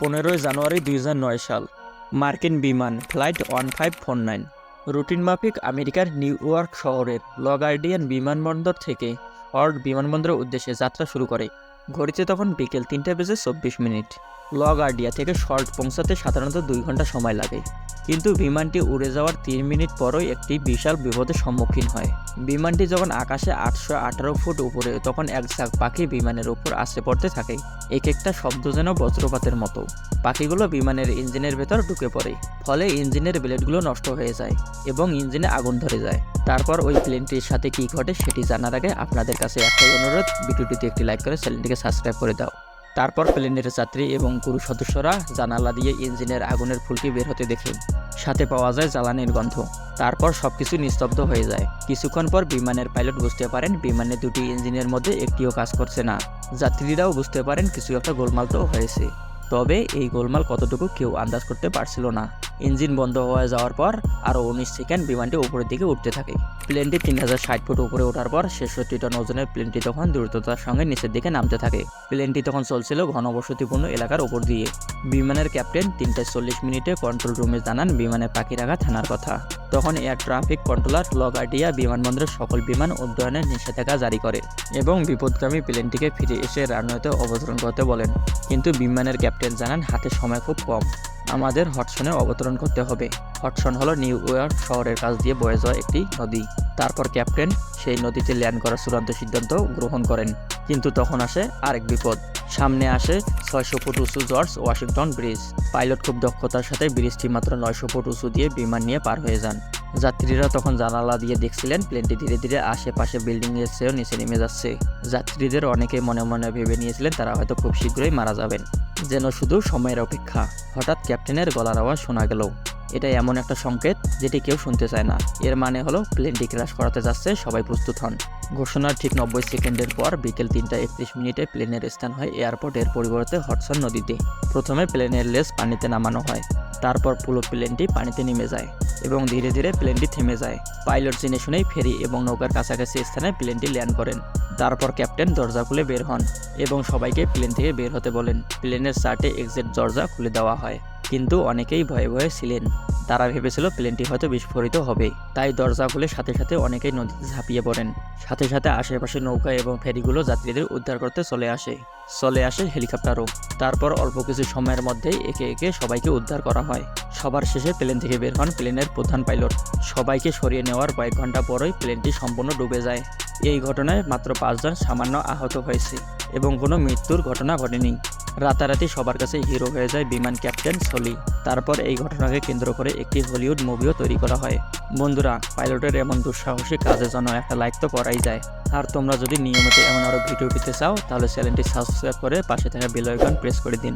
পনেরোই জানুয়ারি দুই হাজার নয় সাল। মার্কিন বিমান flight one five four nine. Routine মাফিক আমেরিকার নিউ ইয়র্ক শহরের লগার্ডিয়ান বিমানবন্দর থেকে হর্ড বিমানবন্দরের উদ্দেশ্যে যাত্রা শুরু করে। ঘড়িতে তখন বিকেল তিনটে বেজে চব্বিশ মিনিট। লগার্ডিয়া থেকে শর্ট পৌঁছাতে সাধারণত দুই ঘণ্টা সময় লাগে। কিন্তু বিমানটি উড়ে যাওয়ার তিন মিনিট পরই একটি বিশাল বিপদের সম্মুখীন হয়। বিমানটি যখন আকাশে আটশো আঠারো ফুট উপরে, তখন এক ঝাঁক পাখি বিমানের উপর আসে পড়তে থাকে। এক একটা শব্দ যেন বজ্রপাতের মতো। পাখিগুলো বিমানের ইঞ্জিনের ভেতর ঢুকে পড়ে। ফলে ইঞ্জিনের ব্লেডগুলো নষ্ট হয়ে যায় এবং ইঞ্জিনে আগুন ধরে যায়। তারপর ওই প্লেনটির সাথে কী ঘটে সেটি জানার আগে আপনাদের কাছে একটাই অনুরোধ, ভিডিওটিতে একটি লাইক করে চ্যানেলটিকে সাবস্ক্রাইব করে দাও। তারপর প্লেনের যাত্রী এবং ক্রু সদস্যরা জানালা দিয়ে ইঞ্জিনের আগুনের ফুলকি বের হতে দেখে সাথে পাওয়া যায় জ্বালানির গন্ধ। তারপর সবকিছু নিস্তব্ধ হয়ে যায়। কিছুক্ষণ পর বিমানের পাইলট বুঝতে পারেন বিমানের দুটি ইঞ্জিনের মধ্যে একটিও কাজ করছে না। যাত্রীরাও বুঝতে পারেন কিছু একটা গোলমাল তো হয়েছে। তবে এই গোলমাল কতটুকু কেউ আন্দাজ করতে পারছিল না। ইঞ্জিন বন্ধ হয়ে যাওয়ার পর আরও উনিশ সেকেন্ড বিমানটি উপরের দিকে উঠতে থাকে। প্লেনটি তিন হাজার ষাট ফুট উপরে ওঠার পর ছেষট্টি টন ওজনের প্লেনটি তখন দ্রুততার সঙ্গে নিচের দিকে নামতে থাকে। প্লেনটি তখন চলছিল ঘনবসতিপূর্ণ এলাকার ওপর দিয়ে। বিমানের ক্যাপ্টেন তিনটে চল্লিশ মিনিটে কন্ট্রোল রুমে জানান বিমানে পাখি রাখা থানার কথা। তখন এয়ার ট্রাফিক কন্ট্রোলার লগার্ডিয়া বিমানবন্দরের সকল বিমান উড্ডয়নের নিষেধাজ্ঞা জারি করে এবং বিপদগামী প্লেনটিকে ফিরে এসে রানওয়েতে অবতরণ করতে বলেন। কিন্তু বিমানের ক্যাপ্টেন জানান, হাতে সময় খুব কম। আমাদের হটসনে অবতরণ করতে হবে। হটসন হলো নিউ ইয়র্ক শহরের কাছ দিয়ে বয়ে যাওয়া একটি নদী। তারপর ক্যাপ্টেন সেই নদীতে ল্যান্ড করার চূড়ান্ত সিদ্ধান্ত গ্রহণ করেন। কিন্তু তখন আসে আরেক বিপদ। সামনে আসে ছয়শো ফুট উঁচু জর্জ ওয়াশিংটন ব্রিজ। পাইলট খুব দক্ষতার সাথে ব্রিজটি মাত্র নয়শো ফুট উঁচু দিয়ে বিমান নিয়ে পার হয়ে যান। যাত্রীরা তখন জানালা দিয়ে দেখছিলেন প্লেনটি ধীরে ধীরে আশেপাশে বিল্ডিং এর চেয়েও নিচে নেমে যাচ্ছে। যাত্রীদের অনেকে মনে মনে ভেবে নিয়েছিলেন তারা হয়তো খুব শীঘ্রই মারা যাবেন। যেন শুধু সময়ের অপেক্ষা। হঠাৎ ক্যাপ্টেনের গলার আওয়াজ শোনা গেল। এটা এমন একটা সংকেত যেটি কেউ শুনতে চায় না। এর মানে হলো প্লেনটি ক্র্যাশ করাতে যাচ্ছে, সবাই প্রস্তুত হন। ঘোষণার ঠিক নব্বই সেকেন্ডের পর বিকেল তিনটা একত্রিশ মিনিটে প্লেনের স্থান হয় এয়ারপোর্টের পরিবর্তে হটসন নদীতে। প্রথমে প্লেনের লেস পানিতে নামানো হয়, তারপর পুরো প্লেনটি পানিতে নেমে যায় এবং ধীরে ধীরে প্লেনটি থেমে যায়। পাইলট জেনে শুনেই ফেরি এবং নৌকার কাছাকাছি স্থানে প্লেনটি ল্যান্ড করেন। তারপর ক্যাপ্টেন দরজা খুলে বের হন এবং সবাইকে প্লেন থেকে বের হতে বলেন। প্লেনের চার্টে এক্সিট দরজা খুলে দেওয়া হয়। কিন্তু অনেকেই ভয়ে ভয়ে ছিলেন। তারা ভেবেছিল প্লেনটি হয়তো বিস্ফোরিত হবে। তাই দরজা খুলে সাথে সাথে অনেকেই নদীতে ঝাঁপিয়ে পড়েন। সাথে সাথে আশেপাশে নৌকা এবং ফেরিগুলো যাত্রীদের উদ্ধার করতে চলে আসে। চলে আসে হেলিকপ্টারও। তারপর অল্প কিছু সময়ের মধ্যেই একে একে সবাইকে উদ্ধার করা হয়। সবার শেষে প্লেন থেকে বের হন প্লেনের প্রধান পাইলট। সবাইকে সরিয়ে নেওয়ার কয়েক ঘণ্টা পরই প্লেনটি সম্পূর্ণ ডুবে যায়। এই ঘটনায় মাত্র পাঁচজন সামান্য আহত হয়েছে এবং কোনো মৃত্যুর ঘটনা ঘটেনি। রাতারাতি সবার কাছে হিরো হয়ে যায় বিমান ক্যাপ্টেন সলি। তারপর এই ঘটনাকে কেন্দ্র করে একটি হলিউড মুভিও তৈরি করা হয়। বন্ধুরা, পাইলটের এমন দুঃসাহসিক কাজের জন্য একটা লাইক তো করাই যায়। আর তোমরা যদি নিয়মিত এমন আরও ভিডিও পেতে চাও, তাহলে চ্যানেলটি সাবস্ক্রাইব করে পাশে থাকা বেল আইকন প্রেস করে দিন।